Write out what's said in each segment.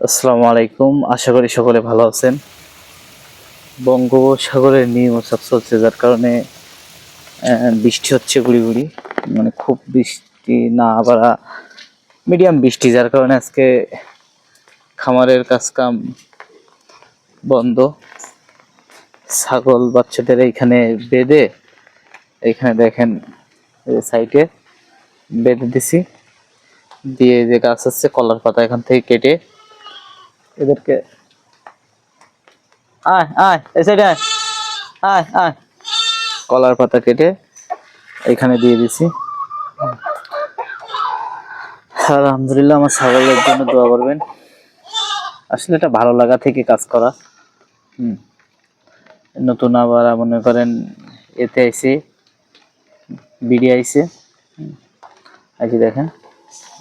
আসসালামু আলাইকুম। আশা করি সকলে ভালো আছেন। বঙ্গোপসাগরের নিম্নচাপ চলছে, যার কারণে বৃষ্টি হচ্ছে গুড়ি মানে খুব বৃষ্টি না আবার মিডিয়াম বৃষ্টি, যার কারণে আজকে খামারের কাজ কাম বন্ধ। ছাগল বাচ্চাদের এইখানে বেঁধে, এইখানে দেখেন সাইডে বেঁধে দিছি। দিয়ে যে গাছ আছে, কলার পাতা এখান থেকে কেটে এদেরকে। আয় আয় এই সাইডে আয়। আয় আয়। কলার পাতা কেটে এখানে দিয়ে দিছি। আলহামদুলিল্লাহ আমার ছাগলের জন্য দোয়া করবেন। আসলে এটা ভালো লাগা থেকে কাজ করা। হুম। নতুন আবার মনে করেন এতে আইসি বিডি আইসে। আইসি দেখেন।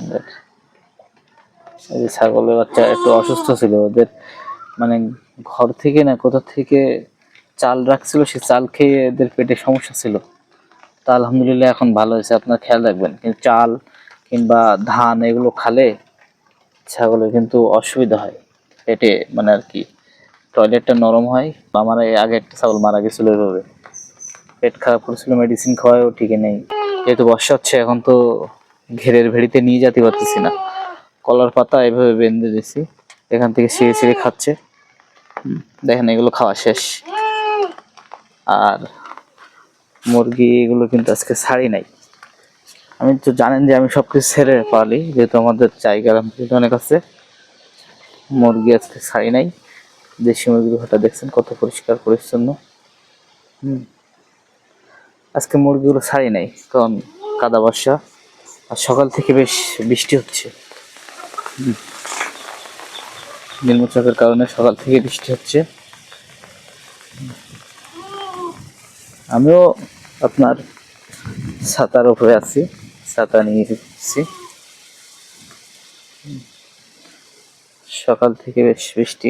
দেখ। এই ছাগলের বাচ্চা একটু অসুস্থ ছিল, ওদের মানে ঘর থেকে না কোথা থেকে চাল রাখছিল, সে চাল খেয়ে এদের পেটে সমস্যা ছিল। তা আলহামদুলিল্লাহ এখন ভালো হয়েছে, আপনার খেয়াল রাখবেন। কিন্তু চাল কিংবা ধান এগুলো খালে ছাগলের কিন্তু অসুবিধা হয়। পেটে মানে আর কি টয়লেটটা নরম হয় আমার আগে একটা ছাগল মারা গেছিল এভাবে। পেট খারাপ করেছিল মেডিসিন খাওয়ায়ও ঠিক নেই। যেহেতু বর্ষা হচ্ছে, এখন তো ঘেরের ভেড়িতে নিয়ে যেতে পারতেছি না। কলার পাতা এভাবে বেঁধে দিছি। এখান থেকে ছিঁড়ে ছিঁড়ে খাচ্ছে। দেখেন এগুলো খাওয়া শেষ। আর মুরগি এগুলো কিন্তু আজকে ছাড়ি নাই। আমি তো জানেন যে আমি সব কিছু ছেড়ে পালি, যেহেতু আমাদের জায়গা অনেক আছে। মুরগি আজকে ছাড়ি নাই। দেশি মুরগির ঘরটা দেখছেন কত পরিষ্কার, পরিচ্ছন্ন। আজকে মুরগিগুলো ছাড়ি নাই, কারণ কাদা বর্ষা। আর সকাল থেকে বেশ বৃষ্টি হচ্ছে। নিম্নচাপের কারণে সকাল থেকে বৃষ্টি হচ্ছে। আমিও আপনার ছাতার উপরে আছি, ছাতা নিয়ে এসেছি। সকাল থেকে বেশ বৃষ্টি।